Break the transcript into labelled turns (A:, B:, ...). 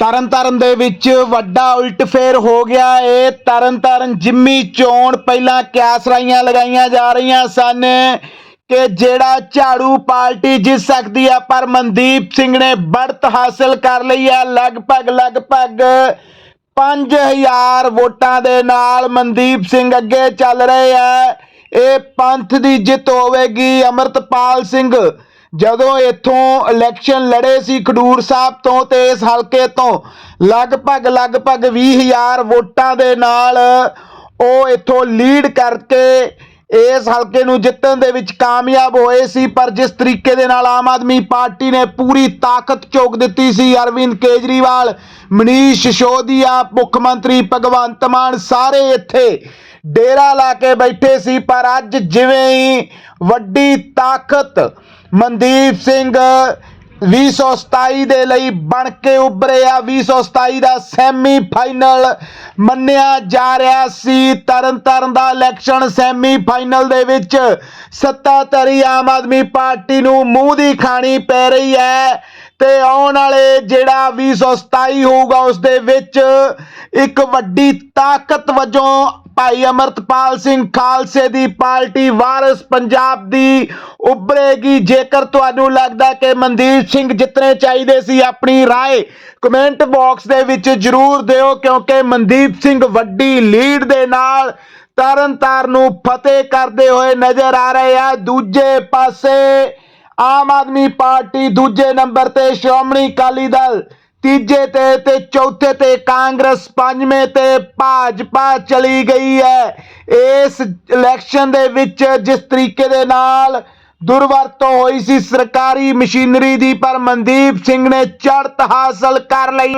A: ਤਰਨਤਾਰਨ ਦੇ ਵਿੱਚ ਵੱਡਾ ਉਲਟਫੇਰ ਹੋ ਗਿਆ ਏ ਤਰਨਤਾਰਨ, ਜਿੰਮੀ ਚੋਣ ਪਹਿਲਾਂ ਕਿਆਸਰਾਈਆਂ ਲਗਾਈਆਂ ਜਾ ਰਹੀਆਂ ਸਨ ਕਿ ਜਿਹੜਾ ਝਾੜੂ ਪਾਰਟੀ ਜਿੱਤ ਸਕਦੀ ਆ, ਪਰ ਮਨਦੀਪ ਸਿੰਘ ਨੇ ਬੜਤ ਹਾਸਲ ਕਰ ਲਈ ਹੈ ਲਗਭਗ ਲਗਭਗ 5000 ਵੋਟਾਂ ਦੇ ਨਾਲ ਮਨਦੀਪ ਸਿੰਘ ਅੱਗੇ ਚੱਲ ਰਹੇ ਆ। ਇਹ ਪੰਥ ਦੀ ਜਿੱਤ ਹੋਵੇਗੀ। ਅਮਰਤਪਾਲ ਸਿੰਘ ਜਦੋਂ ਇੱਥੋਂ ਇਲੈਕਸ਼ਨ ਲੜੇ ਸੀ ਖਡੂਰ ਸਾਹਿਬ ਤੋਂ ਤੇ ਇਸ ਹਲਕੇ ਤੋਂ, ਲਗਭਗ ਲਗਭਗ 20000 ਵੋਟਾਂ ਦੇ ਨਾਲ ਉਹ ਇੱਥੋਂ ਲੀਡ ਕਰਕੇ ਇਸ ਹਲਕੇ ਨੂੰ ਜਿੱਤਣ ਦੇ ਵਿੱਚ ਕਾਮਯਾਬ ਹੋਏ ਸੀ, ਪਰ ਜਿਸ ਤਰੀਕੇ ਦੇ ਨਾਲ ਆਮ ਆਦਮੀ ਪਾਰਟੀ ਨੇ ਪੂਰੀ ਤਾਕਤ ਝੋਕ ਦਿੱਤੀ ਸੀ, ਅਰਵਿੰਦ ਕੇਜਰੀਵਾਲ, ਮਨੀਸ਼ ਸਿਸੋਦੀਆ ਮੁੱਖ ਮੰਤਰੀ ਭਗਵੰਤ ਮਾਨ ਸਾਰੇ ਇੱਥੇ ਡੇਰਾ ਲਾ ਕੇ ਬੈਠੇ ਸੀ, ਪਰ ਅੱਜ ਜਿਵੇਂ ਹੀ ਵੱਡੀ ਤਾਕਤ ਮਨਦੀਪ ਸਿੰਘ 2027 ਦੇ ਲਈ ਬਣ ਕੇ ਉੱਭਰੇ ਆ। 2027 ਦਾ ਸੈਮੀ ਫਾਈਨਲ ਮੰਨਿਆ ਜਾ ਰਿਹਾ ਸੀ। ਤਰਨਤਾਰਨ ਦਾ ਇਲੈਕਸ਼ਨ ਸੈਮੀ ਫਾਈਨਲ ਦੇ ਵਿੱਚ ਸੱਤਾਧਾਰੀ ਆਮ ਆਦਮੀ ਪਾਰਟੀ ਨੂੰ ਮੂੰਹ ਦੀ ਖਾਣੀ ਪੈ ਰਹੀ ਹੈ ਤੇ ਆਉਣ ਵਾਲੇ ਜਿਹੜਾ 2027 ਹੋਊਗਾ, ਉਸ ਦੇ ਵਿੱਚ ਇੱਕ ਵੱਡੀ ਤਾਕਤ ਵਜੋਂ ਭਾਈ ਅਮਰਤਪਾਲ ਸਿੰਘ ਖਾਲਸੇ ਦੀ ਪਾਰਟੀ ਵਾਰਿਸ ਪੰਜਾਬ ਦੀ ਉੱਭਰੇਗੀ ਜੇਕਰ ਤੁਹਾਨੂੰ ਲੱਗਦਾ ਕਿ ਮਨਦੀਪ ਸਿੰਘ ਜਿੱਤਣੇ ਚਾਹੀਦੇ ਸੀ ਆਪਣੀ رائے ਕਮੈਂਟ ਬਾਕਸ ਦੇ ਵਿੱਚ ਜਰੂਰ ਦਿਓ ਕਿਉਂਕਿ ਮਨਦੀਪ ਸਿੰਘ ਵੱਡੀ ਲੀਡ ਦੇ ਨਾਲ ਤਰਨਤਾਰਨ ਨੂੰ ਫਤਿਹ ਕਰਦੇ ਹੋਏ ਨਜ਼ਰ ਆ ਰਹੇ ਆ ਦੂਜੇ ਪਾਸੇ ਆਮ ਆਦਮੀ ਪਾਰਟੀ ਦੂਜੇ ਨੰਬਰ ਤੇ ਸ਼੍ਰੋਮਣੀ ਅਕਾਲੀ ਦਲ ਤੀਜੇ ਤੇ ਤੇ ਚੌਥੇ ਤੇ ਕਾਂਗਰਸ ਪੰਜਵੇਂ ਤੇ ਭਾਜਪਾ ਚਲੀ ਗਈ ਹੈ। ਇਸ ਇਲੈਕਸ਼ਨ ਦੇ ਵਿੱਚ ਜਿਸ ਤਰੀਕੇ ਦੇ ਨਾਲ ਦੁਰਵਰਤੋਂ ਹੋਈ ਸੀ ਸਰਕਾਰੀ ਮਸ਼ੀਨਰੀ ਦੀ, ਪਰ ਮਨਦੀਪ ਸਿੰਘ ਨੇ ਚੜ੍ਹਤ ਹਾਸਲ ਕਰ ਲਈ।